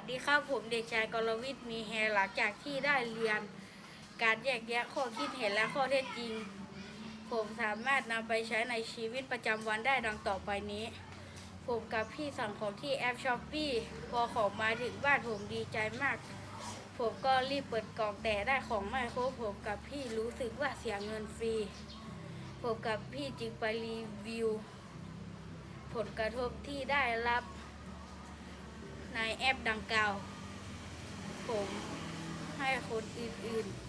วัสดีครับผมเด็กชายกรวิทย์มีแฮหลังจากที่ได้เรียน การแยกแยะข้อคิดเห็นและข้อเท็จจริง ผมสามารถนำไปใช้ในชีวิตประจำวันได้ดังต่อไปนี้ ผมกับพี่สั่งของที่แอปช้อปปี้พอของมาถึงบ้านผมดีใจมาก ผมก็รีบเปิดกล่องแต่ได้ของไม่ครบผมกับพี่รู้สึกว่าเสียเงินฟรี ผมกับพี่จึงไปรีวิว ผลกระทบที่ได้รับ ในแอปดังกล่าว ผมให้คนอื่นๆ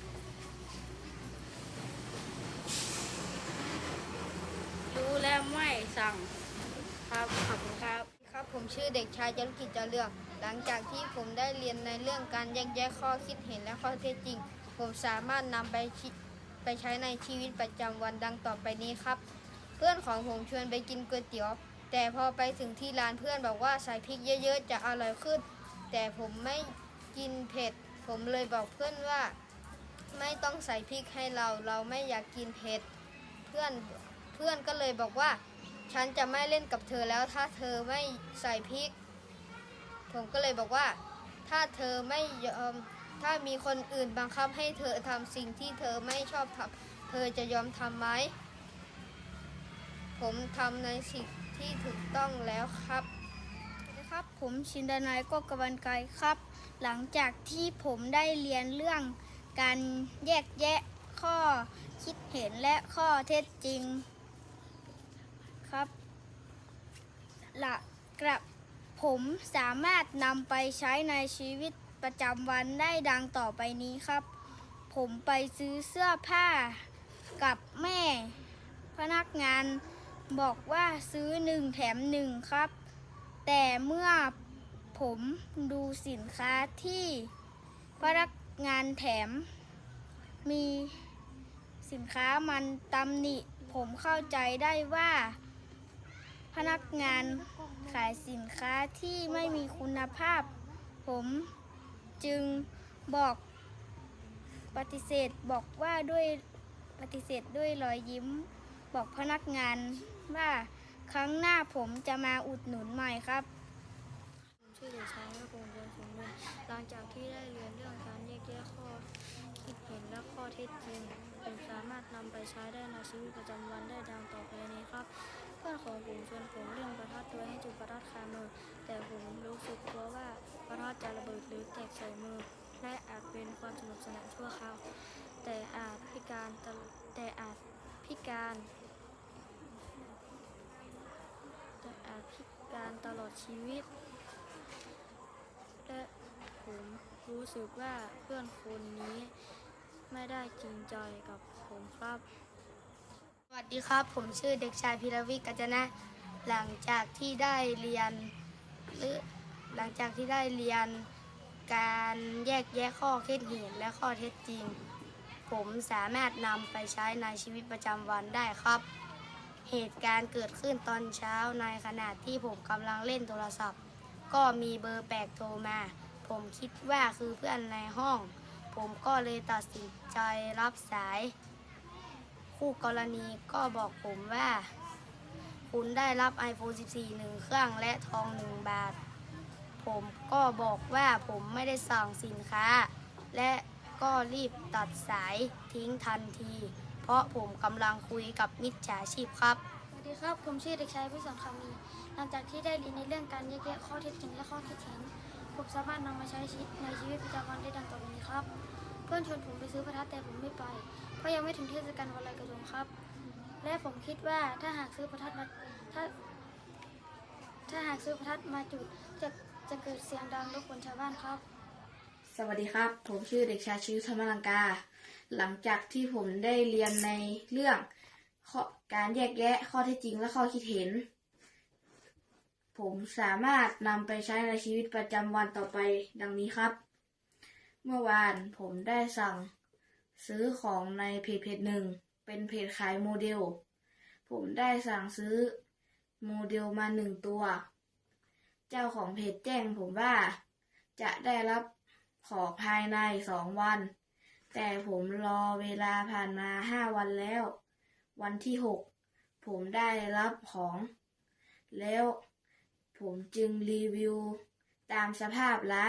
รู้และไม่สั่งครับขอบคุณครับครับผมชื่อเด็กชายจรุกิจจาเรืองหลังจากที่ผมได้เรียนในเรื่องการแยกแยะข้อคิดเห็นและข้อเท็จจริง ผมสามารถนำไปชิไปใช้ในชีวิตประจำวันดังต่อไปนี้ครับ เพื่อนของผมชวนไปกินก๋วยเตี๋ยว แต่พอไปถึงที่ร้านเพื่อนบอกว่าใส่พริกเยอะๆจะอร่อยขึ้น แต่ผมไม่กินเผ็ด ผมเลยบอกเพื่อนว่า ไม่ต้องใส่พริกให้เรา เราไม่อยากกินเผ็ด เพื่อนเพื่อนก็เลยบอกว่า ฉันจะไม่เล่นกับเธอแล้วถ้าเธอไม่ใส่พริก ผมก็เลยบอกว่า ถ้าเธอไม่ยอมถ้ามีคนอื่นบังคับให้เธอทำสิ่งที่เธอไม่ชอบทำเธอจะยอมทำไหม ผมทำในสิ่งที่ถูกต้องแล้วครับครับ ผมชินดานายก็กวันไกครับ หลังจากที่ผมได้เรียนเรื่องการแยกแยะข้อคิดเห็นและข้อเท็จจริงครับละกระผมสามารถนำไปใช้ในชีวิตประจำวันได้ดังต่อไปนี้ครับ ผมไปซื้อเสื้อผ้ากับแม่ พนักงาน บอกว่าซื้อหนึ่งแถมหนึ่งครับ แต่เมื่อผมดูสินค้าที่พนักงานแถม มีสินค้ามันตำหนิ ผมเข้าใจได้ว่า พนักงานขายสินค้าที่ไม่มีคุณภาพ ผมจึงบอกปฏิเสธบอกว่าด้วยปฏิเสธด้วยรอยยิ้ม บอกพนักงานว่าครั้งหน้าผมจะมาอุดหนุนใหม่ครับผมชื่อเด็กชายนพงศ์เดินสมบูรณ์หลังจากที่ได้เรียนเรื่องการแยกแยะข้อคิดเห็นและข้อเท็จจริงผมสามารถนำไปใช้ได้ในชีวิตประจำวันได้ดังต่อไปนี้ครับ เพื่อนของผมชวนผมเล่อนประทัดโดยให้จุดประทัดคามือ แต่ผมรู้สึกกลัวว่าประทัดจะระเบิดหรือแตกใส่มือและอาจเป็นความสนุกสนานชั่วคราวแต่อาจพิการแต่อาจพิการ แต่อาจ พิการตลอดชีวิต และผมรู้สึกว่าเพื่อนคนนี้ไม่ได้จริงใจกับผมครับ สวัสดีครับ ผมชื่อเด็กชายพิรวิกัจจนะ หลังจากที่ได้เรียนหรือหลังจากที่ได้เรียนการแยกแยะข้อคิดเห็นและข้อเท็จจริง ผมสามารถนำไปใช้ในชีวิตประจำวันได้ครับ เหตุการณ์เกิดขึ้นตอนเช้าในขณะที่ผมกำลังเล่นโทรศัพท์ ก็มีเบอร์แปลกโทรมา ผมคิดว่าคือเพื่อนในห้อง ผมก็เลยตัดสินใจรับสาย คู่กรณีก็บอกผมว่า คุณได้รับ iPhone 14 หนึ่งเครื่องและทอง1บาท ผมก็บอกว่าผมไม่ได้สั่งสินค้า และก็รีบตัดสายทิ้งทันที ราะผมกำลังคุยกับมิจฉาชีพครับ สวัสดีครับ ผมชื่อเด็กชายพิสันคำมี หลังจากที่ได้เรียนในเรื่องการแยกแยะข้อเท็จจริงและข้อคิดเห็น ผมสามารถนำมาใช้ชีวิตในชีวิตประจำวันได้ดังต่อไปนี้ครับ เพื่อนชวนผมไปซื้อประทัดแต่ผมไม่ไป เพราะยังไม่ถึงเทศกาลวันลอยกระทงครับ และผมคิดว่าถ้าหากซื้อประทัดมาถ้า ถ้าหากซื้อประทัดมาจุดจะจะเกิดเสียงดังรบกวนชาวบ้านครับ สวัสดีครับ ผมชื่อเด็กชายชิวธรรมลังกา หลังจากที่ผมได้เรียนในเรื่องการแยกแยะข้อเท็จจริงและข้อคิดเห็น ผมสามารถนำไปใช้ในชีวิตประจำวันต่อไปดังนี้ครับ เมื่อวานผมได้สั่งซื้อของในเพจเพจหนึ่ง เป็นเพจขายโมเดล ผมได้สั่งซื้อโมเดลมาหนึ่งตัว เจ้าของเพจแจ้งผมว่าจะได้รับ ขอภายในสองวัน แต่ผมรอเวลาผ่านมาห้าวันแล้ว วันที่หกผมได้รับของ แล้วผมจึงรีวิวตามสภาพร้าน